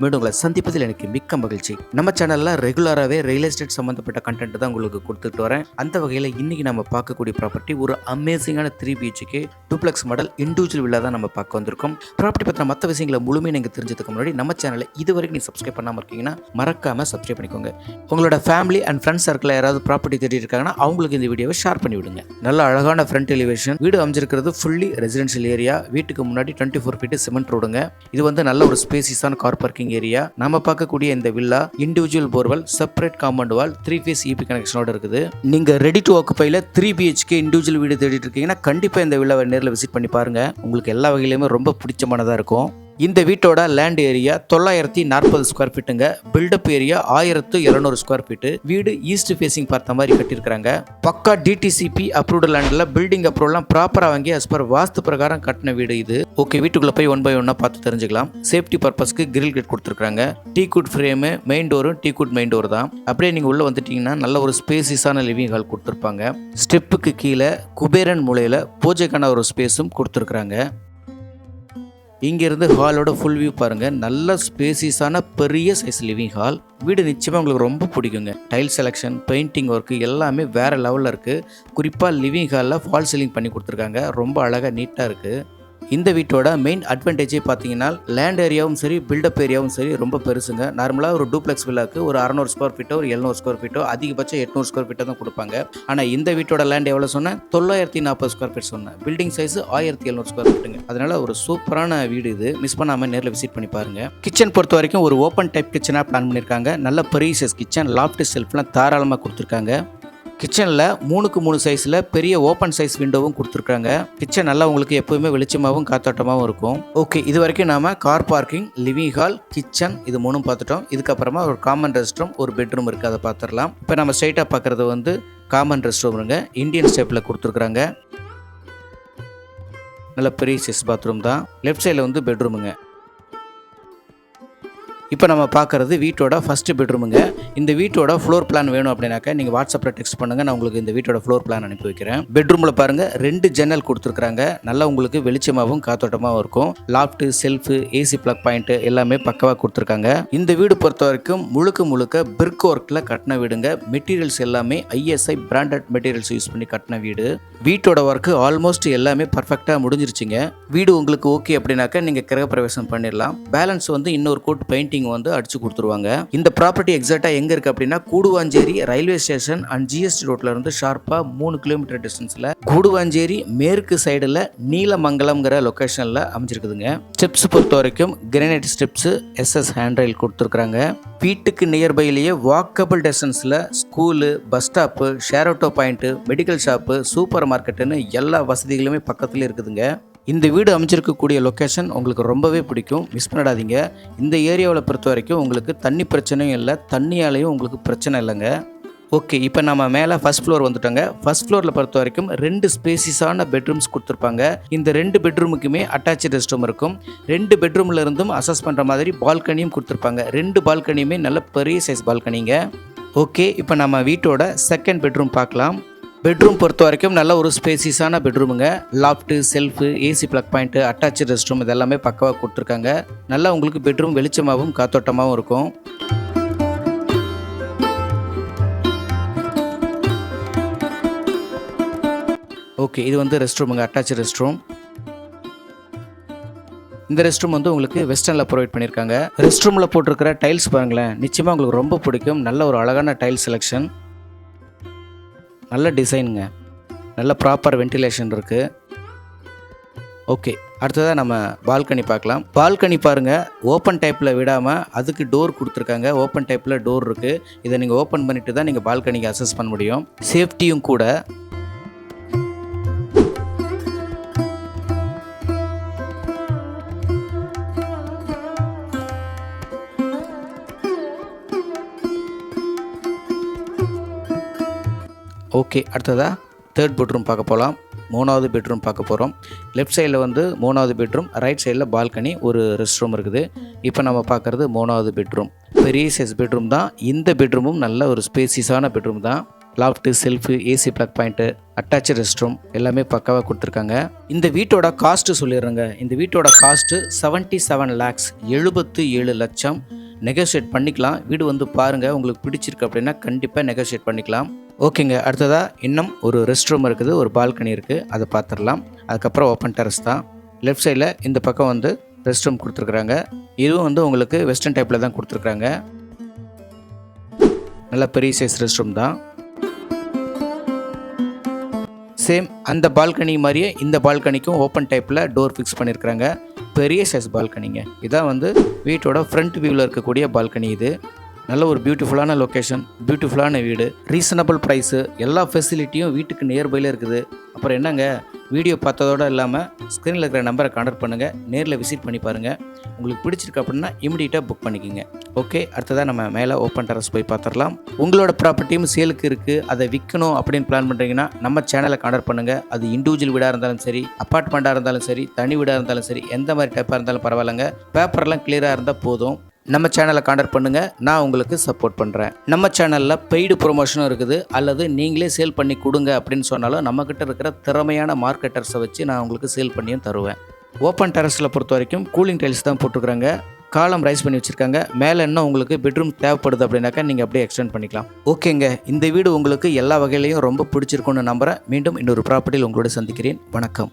மீண்டும் உங்களை சந்திப்பதில் எனக்கு மிக்க மகிழ்ச்சி. நம்ம சேனல்ல ரெகுலராகவே ரியல் எஸ்டேட் சம்மந்தப்பட்ட கண்டென்ட் தான் உங்களுக்கு கொடுத்துட்டு வரேன். அந்த வகையில் இன்னைக்கு நம்ம பார்க்கக்கூடிய ப்ராப்பர்ட்டி ஒரு அமேசிங்கான three B H K duplex model individual villa தான் நம்ம பார்க்க வந்திருக்கோம். ப்ராப்பர்ட்டி பற்றின மற்ற விஷயங்களை முழுமையாக நீங்கள் தெரிஞ்சதுக்கு முன்னாடி நம்ம சேனலை இது வரைக்கும் நீங்கள் சப்ஸ்கிரைப் பண்ணாமல் இருக்கீங்கன்னா மறக்காமல் சப்ஸ்கிரைப் பண்ணிக்கோங்க. உங்களோட ஃபேமிலி அண்ட் ஃப்ரெண்ட்ஸ் சர்க்கிளில் யாராவது ப்ராப்பர்ட்டி தேடி இருக்காங்கன்னா அவங்களுக்கு இந்த வீடியோவை ஷேர் பண்ணி விடுங்க. நல்ல அழகான ஃப்ரண்ட் எலிவேஷன் வீடு அமைஞ்சிருக்கிறது ஃபுல்லி ரெசிடென்ஷியல் ஏரியா வீட்டுக்கு முன்னாடி டுவெண்ட்டி ஃபோர் ஃபீட் சிமெண்ட் ரோடுங்க இது வந்து நல்ல ஒரு ஸ்பேசிஸான கார் பார்க்கிங் ஏரியா நம்ம பார்க்கக்கூடிய இந்த villa individual borewell separate compound wall three phase E B கனெக்ஷனோட இருக்குது. நீங்க ready to ஆக்குப்பைல three B H K individual வீடு தேடிட்டு இருக்கீங்கன்னா கண்டிப்பா இந்த வில்லாவை நேரில் விசிட் பண்ணி பாருங்க. உங்களுக்கு எல்லா வகையிலுமே ரொம்ப பிடிச்சமானதா இருக்கும். இந்த வீட்டோட லேண்ட் ஏரியா தொள்ளாயிரத்தி நாற்பது ஸ்கொயர் ஃபீட்டுங்க பில்டப் ஏரியா ஆயிரத்து இரநூறு ஸ்கொயர் ஃபீட்டு வீடு ஈஸ்ட் ஃபேஸிங் பார்த்த மாதிரி கட்டியிருக்காங்க பக்கா டிடிசிபி அப்ரூவ்டு லேண்டில் பில்டிங் அப்ரூவ்லாம் ப்ராப்பராக வாங்கி அஸ் பர் வாஸ்து பிரகாரம் கட்டின வீடு இது. ஓகே வீட்டுக்குள்ளே போய் ஒன் பை ஒன்னாக பார்த்து தெரிஞ்சுக்கலாம். சேஃப்டி பர்பஸ்க்கு கிரில் கேட் கொடுத்துருக்காங்க டீ குட் ஃப்ரேமு மெயின் டோரும் டீ குட் மெயின் டோர் தான். அப்படியே நீங்கள் உள்ளே வந்துட்டீங்கன்னா நல்ல ஒரு ஸ்பேசிஸான லிவிங் ஹால் கொடுத்துருப்பாங்க. ஸ்டெப்புக்கு கீழே குபேரன் மூலையில் பூஜைக்கான ஒரு ஸ்பேஸும் கொடுத்துருக்குறாங்க. இங்கேருந்து ஹாலோட ஃபுல் வியூ பாருங்கள் நல்ல ஸ்பேசிஸான பெரிய சைஸ் லிவிங் ஹால் வீடு நிச்சயமாக உங்களுக்கு ரொம்ப பிடிக்குங்க. டைல் செலெக்ஷன் பெயிண்டிங் ஒர்க்கு எல்லாமே வேறு லெவலில் இருக்குது குறிப்பாக லிவிங் ஹாலில் ஃபால் சீலிங் பண்ணி கொடுத்துருக்காங்க. ரொம்ப அழகாக நீட்டாக இருக்குது இந்த வீட்டோட மெயின் அட்வான்டேஜே பார்த்தீங்கன்னா லேண்ட் ஏரியாவும் சரி பில்டப் ஏரியாவும் சரி ரொம்ப பெருசுங்க. நார்மலாக ஒரு டூப்ளெக்ஸ் வில்லாக்கு ஒரு அறநூறு ஸ்கொயர் ஃபீட்டோ ஒரு எழுநூறு ஸ்கொயர் ஃபீட்டோ அதிகபட்சம் எட்நூறு ஸ்கொயர் ஃபீட்டோ தான் கொடுப்பாங்க. ஆனால் இந்த வீட்டோட லேண்ட் எவ்வளோ சொன்னேன்? தொள்ளாயிரத்தி நாற்பது ஸ்கொயர் ஃபீட் சொன்னேன். பில்டிங் சைஸ் ஆயிரத்தி எழுநூறு ஸ்கொயர் ஃபீட்டுங்க அதனால ஒரு சூப்பரான வீடு இது. மிஸ் பண்ணாமல் நேரில் விசிட் பண்ணி பாருங்க. கிச்சன் பொறுத்த வரைக்கும் ஒரு ஓப்பன் டைப் கிச்சனாக பிளான் பண்ணியிருக்காங்க நல்ல பெரிய சைஸ் கிச்சன் லாஃப்ட் செல்ஃப்லாம் தாராளமாக கொடுத்துருக்காங்க. கிச்சனில் மூணுக்கு மூணு சைஸில் பெரிய ஓப்பன் சைஸ் விண்டோவும் கொடுத்துருக்காங்க. கிச்சன் நல்லா உங்களுக்கு எப்போவுமே வெளிச்சமாகவும் காத்தோட்டமாகவும் இருக்கும். ஓகே இது வரைக்கும் நாம் car parking living hall kitchen இது மூணும் பார்த்துட்டோம். இதுக்கப்புறமா ஒரு காமன் ரெஸ்ட் ரூம் ஒரு பெட்ரூம் இருக்குது அதை பார்த்துடலாம். இப்போ நம்ம ஸ்ட்ரைட்டாக பார்க்குறது வந்து காமன் ரெஸ்ட் ரூம்ங்க இந்தியன் ஸ்டெப்பில் கொடுத்துருக்குறாங்க. நல்ல பெரிய சைஸ் பாத்ரூம் தான். லெஃப்ட் சைடில் வந்து பெட்ரூமுங்க இப்போ நம்ம பார்க்குறது வீட்டோட ஃபஸ்ட்டு பெட்ரூமுங்க இந்த வீட்டோட ஃப்ளோர் பிளான் வேணும் அப்படின்னாக்கா நீங்கள் வாட்ஸ்அப்பில் டெக்ஸ்ட் பண்ணுங்கள் நான் உங்களுக்கு இந்த வீட்டோட ஃப்ளோர் பிளான் அனுப்பி வைக்கிறேன். பெட்ரூமில் பாருங்கள் ரெண்டு ஜன்னல் கொடுத்துருக்குறாங்க. நல்லா உங்களுக்கு வெளிச்சமாகவும் காத்தோட்டமாகவும் இருக்கும். Loft shelf AC plug point எல்லாமே பக்கவாக கொடுத்துருக்காங்க. இந்த வீடு பொறுத்த வரைக்கும் முழுக்க முழுக்க பிரிக் ஒர்க்கில் கட்டின வீடுங்க. மெட்டீரியல்ஸ் எல்லாமே ஐஎஸ்ஐ பிராண்டட் மெட்டீரியல்ஸ் யூஸ் பண்ணி கட்டின வீடு. வீட்டோட ஒர்க்கு ஆல்மோஸ்ட் எல்லாமே பர்ஃபெக்டாக முடிஞ்சிருச்சுங்க. வீடு உங்களுக்கு ஓகே அப்படின்னாக்கா நீங்கள் கிரகப்பிரவேசம் பண்ணிடலாம். பேலன்ஸ் வந்து இன்னொரு கோட் பெயிண்டிங் வந்து அடிச்சு கொடுத்துருவாங்க. இந்த ப்ராப்பர்ட்டி எக்ஸாக்டாக எங்கே இருக்குது அப்படின்னா Guduvancheri railway station and GST ரோட்ல இருந்து ஷார்ப்பாக மூணு கிலோமீட்டர் டிஸ்டன்ஸில் கூடுவாஞ்சேரி மேற்கு சைடில் நீலமங்கலம்ங்கிற லொக்கேஷனில் அமைஞ்சிருக்குதுங்க. ஸ்டெப்ஸ் பொறுத்த வரைக்கும் granite steps SS hand rail கொடுத்துருக்குறாங்க. வீட்டுக்கு நியர்பைலேயே வாக்கபிள் டிஸ்டன்ஸில் school bus stop share auto point medical shop super மார்க்கெட்டுன்னு எல்லா வசதிகளுமே பக்கத்துலேயே இருக்குதுங்க. இந்த வீடு அமைச்சிருக்கக்கூடிய லொக்கேஷன் உங்களுக்கு ரொம்பவே பிடிக்கும். மிஸ் பண்ணிடாதீங்க இந்த ஏரியாவில் பொறுத்த வரைக்கும் உங்களுக்கு தண்ணி பிரச்சனையும் இல்லை. தண்ணியாலையும் உங்களுக்கு பிரச்சனை இல்லைங்க. ஓகே இப்போ நம்ம மேலே ஃபர்ஸ்ட் ஃப்ளோர் வந்துட்டோங்க. ஃபர்ஸ்ட் ஃப்ளோரில் பொறுத்த வரைக்கும் ரெண்டு ஸ்பேசிஸான பெட்ரூம்ஸ் கொடுத்துருப்பாங்க. இந்த ரெண்டு பெட்ரூமுக்குமே அட்டாச்சு ரெஸ்ட் ரூம் இருக்கும். ரெண்டு பெட்ரூமில் இருந்தும் அசஸ் பண்ணுற மாதிரி பால்கனியும் கொடுத்துருப்பாங்க. ரெண்டு பால்கனியுமே நல்ல பெரிய சைஸ் பால்கனிங்க ஓகே இப்போ நம்ம வீட்டோட செகண்ட் பெட்ரூம் பார்க்கலாம். பெட்ரூம் பொறுத்த வரைக்கும் நல்ல ஒரு ஸ்பேசிஸான பெட்ரூமுங்க loft shelf AC plug point attach rest room இதெல்லாமே பக்கவாக கொடுத்துருக்காங்க. நல்லா உங்களுக்கு பெட்ரூம் வெளிச்சமாகவும் காத்தோட்டமாகவும் இருக்கும். ஓகே இது வந்து ரெஸ்ட் ரூமுங்க அட்டாச் ரெஸ்ட் ரூம் இந்த ரெஸ்ட் ரூம் வந்து உங்களுக்கு வெஸ்டர்னில் ப்ரொவைட் பண்ணியிருக்காங்க ரெஸ்ட் ரூமில் போட்டிருக்கிற டைல்ஸ் பாருங்களேன் நிச்சயமாக உங்களுக்கு ரொம்ப பிடிக்கும். நல்ல ஒரு அழகான டைல் செலெக்ஷன் நல்ல டிசைனுங்க. நல்ல ப்ராப்பர் வென்டிலேஷன் இருக்குது ஓகே அடுத்ததாக நம்ம பால்கனி பார்க்கலாம். பால்கனி பாருங்கள் ஓப்பன் டைப்பில் விடாமல் அதுக்கு டோர் கொடுத்துருக்காங்க. ஓப்பன் டைப்பில் டோர் இருக்குது இதை நீங்கள் ஓப்பன் பண்ணிவிட்டு தான் நீங்கள் பால்கனிக்கு அசஸ் பண்ண முடியும். சேஃப்டியும் கூட. ஓகே அடுத்ததாக தேர்ட் பெட்ரூம் பார்க்க போகலாம் மூணாவது பெட்ரூம் பார்க்க போகிறோம் லெஃப்ட் சைடில் வந்து மூணாவது பெட்ரூம் ரைட் சைடில் பால்கனி ஒரு ரெஸ்ட் ரூம் இருக்குது. இப்போ நம்ம பார்க்குறது மூணாவது பெட்ரூம் பெரிய சைஸ் பெட்ரூம் தான். இந்த பெட்ரூமும் நல்ல ஒரு ஸ்பேசியஸான பெட்ரூம் தான். Loft shelf AC plug point attach rest room எல்லாமே பக்காவாக கொடுத்துருக்காங்க. இந்த வீட்டோட காஸ்ட்டு சொல்லிடுறேங்க. இந்த வீட்டோட காஸ்ட்டு செவன்ட்டி செவன் லேக்ஸ் எழுபத்து ஏழு லட்சம். நெகோசியேட் பண்ணிக்கலாம். வீடு வந்து பாருங்கள் உங்களுக்கு பிடிச்சிருக்கு அப்படின்னா கண்டிப்பாக நெகோசியேட் பண்ணிக்கலாம். ஓகேங்க அடுத்ததாக இன்னும் ஒரு ரெஸ்ட் ரூம் இருக்குது ஒரு பால்கனி இருக்குது அதை பார்த்துடலாம். அதுக்கப்புறம் ஓப்பன் டெரஸ் தான். லெஃப்ட் சைடில் இந்த பக்கம் வந்து ரெஸ்ட் ரூம் கொடுத்துருக்குறாங்க. இதுவும் வந்து உங்களுக்கு வெஸ்டர்ன் டைப்பில் தான் கொடுத்துருக்குறாங்க. நல்ல பெரிய சைஸ் ரெஸ்ட் ரூம் தான். சேம் அந்த பால்கனி மாதிரியே இந்த பால்கனிக்கும் ஓப்பன் டைப்பில் டோர் ஃபிக்ஸ் பண்ணியிருக்கிறாங்க பெரிய சைஸ் பால்கனிங்க இதான் வந்து வீட்டோட ஃப்ரண்ட் வியூவில் இருக்கக்கூடிய பால்கனி இது. நல்ல ஒரு பியூட்டிஃபுல்லான லொக்கேஷன் பியூட்டிஃபுல்லான வீடு ரீசனபிள் ப்ரைஸு எல்லா ஃபெசிலிட்டியும் வீட்டுக்கு நியர்பையில் இருக்குது. அப்புறம் என்னங்க? வீடியோ பார்த்ததோடு இல்லாமல் ஸ்க்ரீனில் இருக்கிற நம்பரை கான்டக்ட் பண்ணுங்கள் நேரில் விசிட் பண்ணி பாருங்கள் உங்களுக்கு பிடிச்சிருக்கு அப்படின்னா இமிடியேட்டாக புக் பண்ணிக்கோங்க. ஓகே அடுத்ததாக நம்ம மேலே ஓப்பன் டெரஸ் போய் பார்த்துடலாம். உங்களோட ப்ராப்பர்ட்டியும் சேலுக்கு இருக்குது அதை விற்கணும் அப்படின்னு பிளான் பண்ணுறீங்கன்னா நம்ம சேனலை கான்டக்ட் பண்ணுங்கள் அது இண்டிவிஜுவல் வீடாக இருந்தாலும் சரி அப்பார்ட்மெண்ட்டாக இருந்தாலும் சரி தனி வீடாக இருந்தாலும் சரி எந்த மாதிரி டைப்பாக இருந்தாலும் பரவாயில்லைங்க. பேப்பர்லாம் கிளியராக இருந்தால் போதும். நம்ம சேனலை காண்டக்ட் பண்ணுங்கள் நான் உங்களுக்கு சப்போர்ட் பண்ணுறேன் நம்ம சேனலில் பெய்டு ப்ரொமோஷனும் இருக்குது. அல்லது நீங்களே சேல் பண்ணி கொடுங்க அப்படின்னு சொன்னாலும் நம்மக்கிட்ட இருக்கிற திறமையான மார்க்கெட்டர்ஸை வச்சு நான் உங்களுக்கு சேல் பண்ணியும் தருவேன். ஓப்பன் டெரஸில் பொறுத்த வரைக்கும் கூலிங் டைல்ஸ் தான் போட்டுருக்குறாங்க. காலம் ரைஸ் பண்ணி வச்சுருக்காங்க. மேலே இன்னும் உங்களுக்கு பெட்ரூம் தேவைப்படுது அப்படின்னாக்கா நீங்கள் அப்படியே எக்ஸ்டெண்ட் பண்ணிக்கலாம். ஓகேங்க. இந்த வீடு உங்களுக்கு எல்லா வகையிலையும் ரொம்ப பிடிச்சிருக்குன்னு நம்புகிறேன் மீண்டும் இன்னொரு ப்ராப்பர்ட்டியில் உங்களோட சந்திக்கிறேன். வணக்கம்.